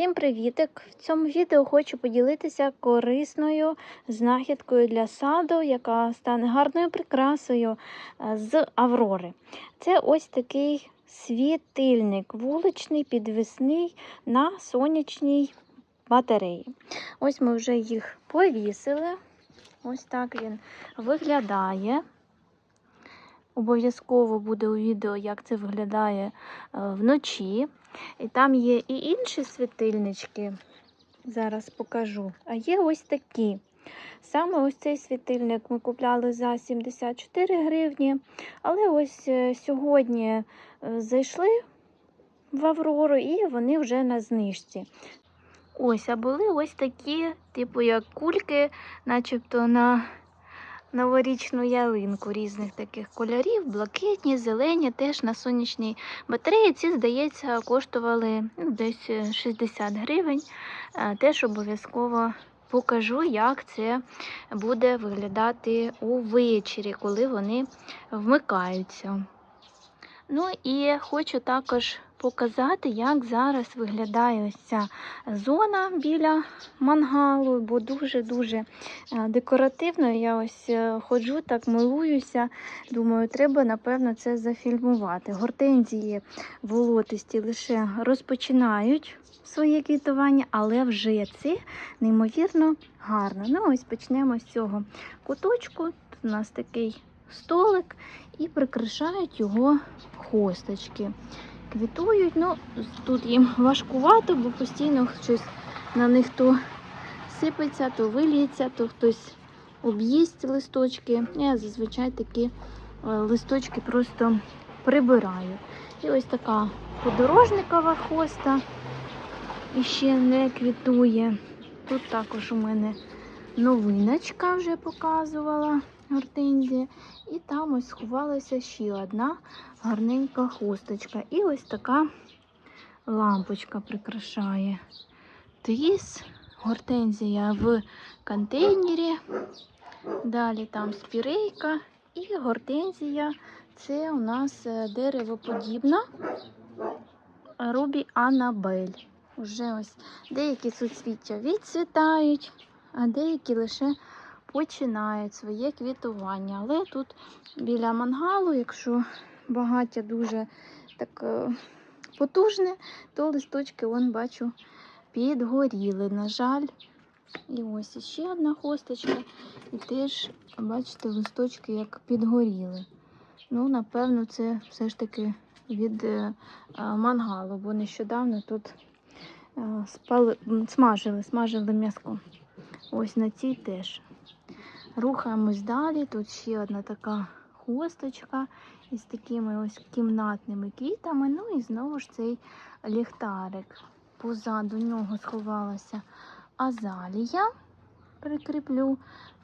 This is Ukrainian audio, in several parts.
Всім привітик! В цьому відео хочу поділитися корисною знахідкою для саду, яка стане гарною прикрасою е, з Аврори. Це ось такий світильник, вуличний, підвісний на сонячній батареї. Ось ми вже їх повісили. Ось так він виглядає. Обов'язково буде у відео, як це виглядає е, вночі. І там є і інші світильнички, зараз покажу. А є ось такі. Саме ось цей світильник ми купляли за 74 гривні. Але ось е, сьогодні е, зайшли в Аврору і вони вже на знижці. Ось, а були ось такі, типу як кульки, начебто на новорічну ялинку різних таких кольорів, блакитні, зелені, теж на сонячній батареї. Ці, здається, коштували ну, десь 60 гривень. Е, Теж обов'язково покажу, як це буде виглядати увечері, коли вони вмикаються. Ну і хочу також показати, як зараз виглядає ось ця зона біля мангалу, бо дуже-дуже е, декоративно. Я ось е, ходжу, так милуюся. Думаю, треба, напевно, це зафільмувати. Гортензії волотисті лише розпочинають своє квітування, але вже це неймовірно гарно. Ну, ось почнемо з цього куточку. Тут у нас такий столик і прикрашають його хосточки. Квітують, ну тут їм важкувато, бо постійно щось на них то сипеться, то виліється, то хтось об'їсть листочки. Я зазвичай такі е, листочки просто прибираю. І ось така подорожникова хоста іще не квітує. Тут також у мене новиночка вже показувала гортензія. І там ось сховалася ще одна гарненька хусточка. І ось така лампочка прикрашає. Тріс, гортензія в контейнері. Далі там спірейка і гортензія. Це у нас е, деревоподібна Рубі Анабель. Уже ось деякі суцвіття відцвітають, а деякі лише починають своє квітування. Але тут біля мангалу, якщо багаття дуже так е, потужне, то листочки, вон, бачу, підгоріли. На жаль, і ось іще одна хосточка, і теж, бачите, листочки як підгоріли. Ну, напевно, це все ж таки від е, е, мангалу, бо нещодавно тут спали, смажили, смажили м'яско. Ось на цій теж. Рухаємось далі. Тут ще одна така хосточка із такими ось кімнатними квітами. Ну і знову ж цей ліхтарик. Позаду нього сховалася азалія. Прикріплю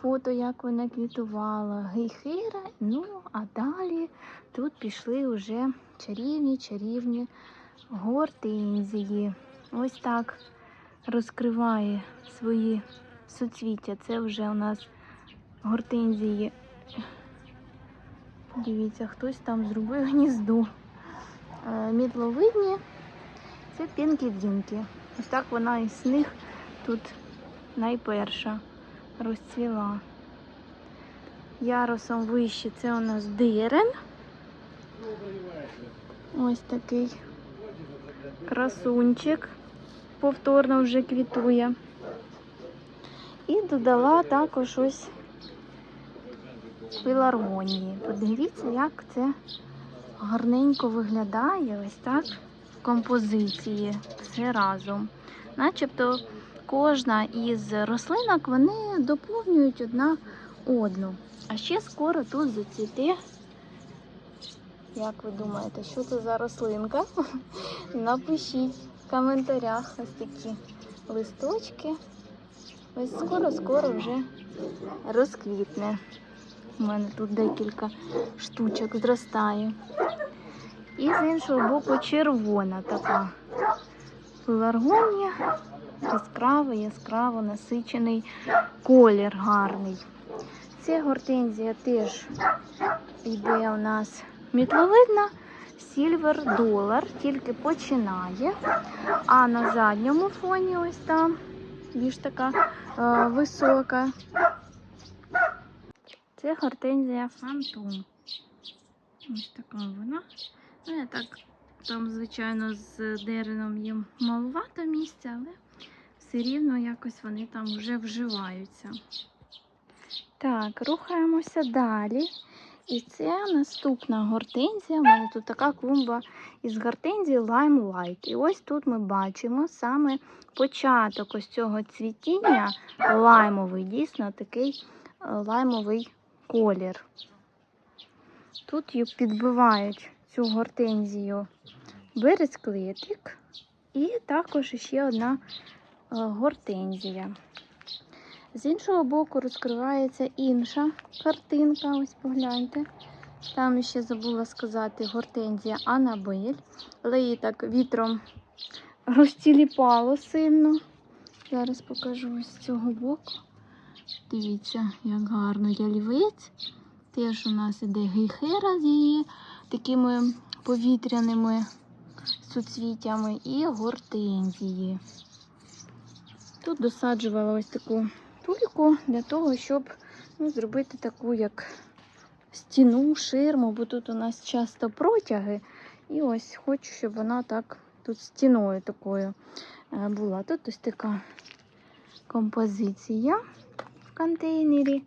фото, як вона квітувала, гейхера. Ну, а далі тут пішли вже чарівні, чарівні гортензії. Ось так розкриває свої суцвіття. Це вже у нас гортензії. Дивіться, хтось там зробив гніздо. Е, Мітловидні це пінки-дінки. Ось так вона із них тут найперша розцвіла. Ярусом вище це у нас дирен. Ось такий красунчик. Повторно вже квітує. І додала також ось філармонії. Подивіться, як це гарненько виглядає ось так в композиції все разом. Начебто кожна із рослинок вони доповнюють одна одну. А ще скоро тут зацвіте. Як ви думаєте, що це за рослинка? Напишіть в коментарях ось такі листочки. Ось скоро-скоро вже розквітне. У мене тут декілька штучок зростає. І з іншого боку червона така пеларгонія. Яскраво, яскраво насичений колір гарний. Ця гортензія теж йде у нас мітловидна Silver Dollar тільки починає, а на задньому фоні ось там більш така е, висока. Це гортензія Фантом. Ось така вона. Ну, я так там, звичайно, з деревом їм малувато місця, але все рівно якось вони там вже вживаються. Так, рухаємося далі. І це наступна гортензія. У мене тут така клумба із гортензії Lime Light. І ось тут ми бачимо саме початок ось цього цвітіння лаймовий, дійсно такий е, лаймовий колір. Тут її підбивають цю гортензію березклетик і також ще одна е, гортензія. З іншого боку розкривається інша картинка. Ось погляньте. Там ще забула сказати гортензія Анабель, але її так вітром розтіліпало сильно. Зараз покажу з цього боку. Дивіться, як гарно ялівець. Теж у нас іде гейхера з її такими повітряними суцвіттями і гортензії. Тут досаджувала ось таку тульку для того, щоб ну, зробити таку як стіну, ширму, бо тут у нас часто протяги. І ось хочу, щоб вона так тут стіною такою е, була. Тут ось така композиція в контейнері.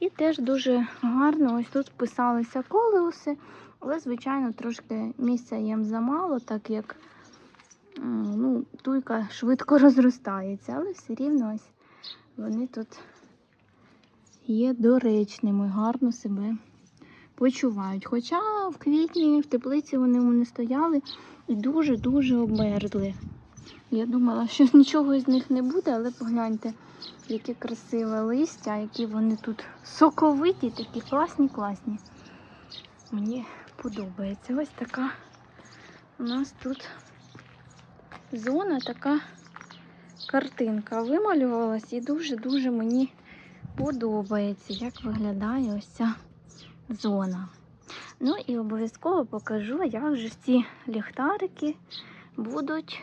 І теж дуже гарно ось тут вписалися колеуси, але, звичайно, трошки місця їм замало, так як ну, туйка швидко розростається, але все рівно ось вони тут є доречними, гарно себе почувають. Хоча в квітні в теплиці вони мене стояли і дуже-дуже обмерзли. Я думала, що нічого з них не буде, але погляньте, яке красиве листя, які вони тут соковиті, такі класні, класні. Мені подобається. Ось така у нас тут зона, така картинка вималювалась і дуже-дуже мені подобається, як виглядає ось ця зона. Ну і обов'язково покажу, як же ці ліхтарики будуть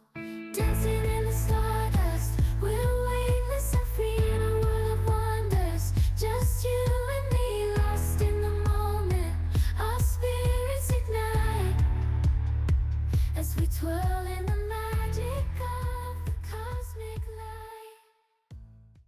dancing in the stars.